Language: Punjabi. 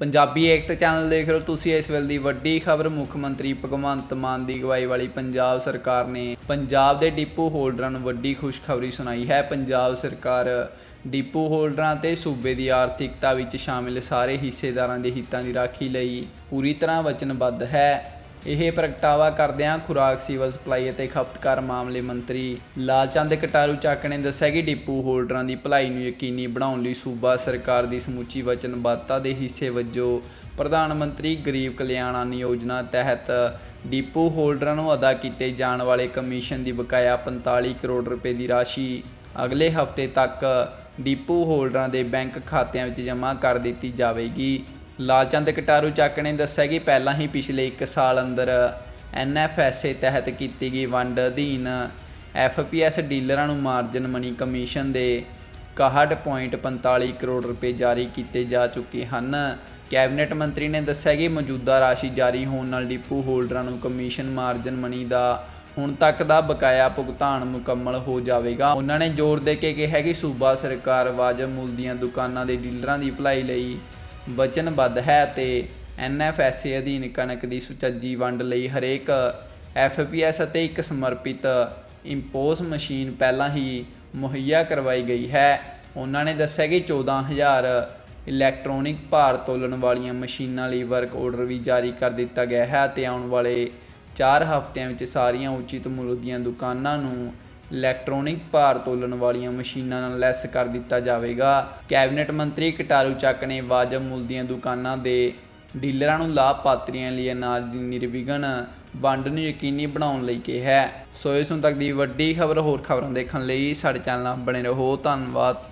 ਪੰਜਾਬੀ ਏਕਤਾ ਚੈਨਲ ਦੇਖ ਰਹੇ ਹੋ ਤੁਸੀਂ ਇਸ ਵੇਲੇ ਦੀ ਵੱਡੀ ਖਬਰ। ਮੁੱਖ ਮੰਤਰੀ ਭਗਵੰਤ ਮਾਨ ਦੀ ਅਗਵਾਈ ਵਾਲੀ ਪੰਜਾਬ ਸਰਕਾਰ ਨੇ ਪੰਜਾਬ ਦੇ ਡਿਪੂ ਹੋਲਡਰਾਂ ਨੂੰ ਵੱਡੀ ਖੁਸ਼ਖਬਰੀ ਸੁਣਾਈ ਹੈ। ਪੰਜਾਬ ਸਰਕਾਰ ਡਿਪੂ ਹੋਲਡਰਾਂ ਤੇ ਸੂਬੇ ਦੀ ਆਰਥਿਕਤਾ ਵਿੱਚ ਸ਼ਾਮਿਲ ਸਾਰੇ ਹਿੱਸੇਦਾਰਾਂ ਦੇ ਹਿੱਤਾਂ ਦੀ ਰਾਖੀ ਲਈ ਪੂਰੀ ਤਰ੍ਹਾਂ ਵਚਨਬੱਧ ਹੈ। ਇਹ ਪ੍ਰਗਟਾਵਾ ਕਰਦਿਆਂ ਖੁਰਾਕ, ਸਿਵਲ ਸਪਲਾਈ ਅਤੇ ਖਪਤਕਾਰ ਮਾਮਲੇ ਮੰਤਰੀ ਲਾਲਚੰਦ ਕਟਾਰੂ ਚੱਕ ਨੇ ਦੱਸਿਆ ਕਿ ਡਿਪੂ ਹੋਲਡਰਾਂ ਦੀ ਭਲਾਈ ਨੂੰ ਯਕੀਨੀ ਬਣਾਉਣ ਲਈ ਸੂਬਾ ਸਰਕਾਰ ਦੀ ਸਮੁੱਚੀ ਵਚਨਬੱਧਤਾ ਦੇ ਹਿੱਸੇ ਵਜੋਂ ਪ੍ਰਧਾਨ ਮੰਤਰੀ ਗਰੀਬ ਕਲਿਆਣ ਅੰਨ ਯੋਜਨਾ ਤਹਿਤ ਡਿਪੂ ਹੋਲਡਰਾਂ ਨੂੰ ਅਦਾ ਕੀਤੇ ਜਾਣ ਵਾਲੇ ਕਮਿਸ਼ਨ ਦੀ ਬਕਾਇਆ 45 ਕਰੋੜ ਰੁਪਏ ਦੀ ਰਾਸ਼ੀ ਅਗਲੇ ਹਫ਼ਤੇ ਤੱਕ ਡਿਪੂ ਹੋਲਡਰਾਂ ਦੇ ਬੈਂਕ ਖਾਤਿਆਂ ਵਿੱਚ ਜਮ੍ਹਾਂ ਕਰ ਦਿੱਤੀ ਜਾਵੇਗੀ। ਲਾਲਚੰਦ ਕਟਾਰੂ ਚੱਕ ਨੇ ਦੱਸਿਆ ਕਿ ਪਹਿਲਾਂ ਹੀ ਪਿਛਲੇ 1 ਸਾਲ ਅੰਦਰ ਐਨਐਫਐਸਏ ਤਹਿਤ ਕੀਤੀ ਗਈ ਵੰਡ ਅਧੀਨ ਐਫਪੀਐਸ ਡੀਲਰਾਂ ਨੂੰ ਮਾਰਜਨ ਮਨੀ ਕਮਿਸ਼ਨ ਦੇ 61.45 ਕਰੋੜ ਰੁਪਏ ਜਾਰੀ ਕੀਤੇ ਜਾ ਚੁੱਕੇ ਹਨ। ਕੈਬਨਿਟ ਮੰਤਰੀ ਨੇ ਦੱਸਿਆ ਕਿ ਮੌਜੂਦਾ ਰਾਸ਼ੀ ਜਾਰੀ ਹੋਣ ਨਾਲ ਡਿਪੂ ਹੋਲਡਰਾਂ ਨੂੰ ਕਮਿਸ਼ਨ ਮਾਰਜਨ ਮਨੀ ਦਾ ਹੁਣ ਤੱਕ ਦਾ ਬਕਾਇਆ ਭੁਗਤਾਨ ਮੁਕੰਮਲ ਹੋ ਜਾਵੇਗਾ। ਉਹਨਾਂ ਨੇ ਜ਼ੋਰ ਦੇ ਕੇ ਕਿਹਾ ਕਿ ਸੂਬਾ ਸਰਕਾਰ ਵਾਜਬ ਮੁੱਲ ਦੀਆਂ ਦੁਕਾਨਾਂ ਦੇ ਡੀਲਰਾਂ ਦੀ ਭਲਾਈ ਲਈ ਵਚਨਬੱਧ ਹੈ ਤੇ ਐਨਐਫਐਸਏ ਅਧੀਨ ਕਣਕ ਦੀ ਸੁਚੱਜੀ ਵੰਡ ਲਈ ਹਰੇਕ ਐਫਪੀਐਸ ਅਤੇ ਇੱਕ ਸਮਰਪਿਤ ਇੰਪੋਸ ਮਸ਼ੀਨ ਪਹਿਲਾਂ ਹੀ ਮੁਹੱਈਆ ਕਰਵਾਈ ਗਈ ਹੈ। ਉਹਨਾਂ ਨੇ ਦੱਸਿਆ ਕਿ 14000 ਇਲੈਕਟ੍ਰੋਨਿਕ ਭਾਰ ਤੋਲਣ ਵਾਲੀਆਂ ਮਸ਼ੀਨਾਂ ਲਈ ਵਰਕ ਆਰਡਰ ਵੀ ਜਾਰੀ ਕਰ ਦਿੱਤਾ ਗਿਆ ਹੈ ਤੇ ਆਉਣ ਵਾਲੇ 4 ਹਫ਼ਤਿਆਂ ਵਿੱਚ ਸਾਰੀਆਂ ਉਚਿਤ ਮੁੱਲ ਦੀਆਂ ਦੁਕਾਨਾਂ ਨੂੰ ਇਲੈਕਟ੍ਰੋਨਿਕ ਭਾਰ ਤੋਲਣ ਵਾਲੀਆਂ ਮਸ਼ੀਨਾਂ ਨਾਲ ਲੈਸ ਕਰ ਦਿੱਤਾ ਜਾਵੇਗਾ। ਕੈਬਨਿਟ ਮੰਤਰੀ ਕਟਾਰੂ ਚੱਕ ਨੇ ਵਾਜਬ ਮੁੱਲ ਦੀਆਂ ਦੁਕਾਨਾਂ ਦੇ ਡੀਲਰਾਂ ਨੂੰ ਲਾਭਪਾਤਰੀਆਂ ਲਈ ਅਨਾਜ ਦੀ ਨਿਰਵਿਘਨ ਵੰਡ ਨੂੰ ਯਕੀਨੀ ਬਣਾਉਣ ਲਈ ਕਿਹਾ ਹੈ। ਸੋ ਇਸ ਹੁਣ ਤੱਕ ਦੀ ਵੱਡੀ ਖਬਰ ਹੋਰ ਖਬਰਾਂ ਦੇਖਣ ਲਈ ਸਾਡੇ ਚੈਨਲ ਨਾਲ ਬਣੇ ਰਹੋ। ਧੰਨਵਾਦ।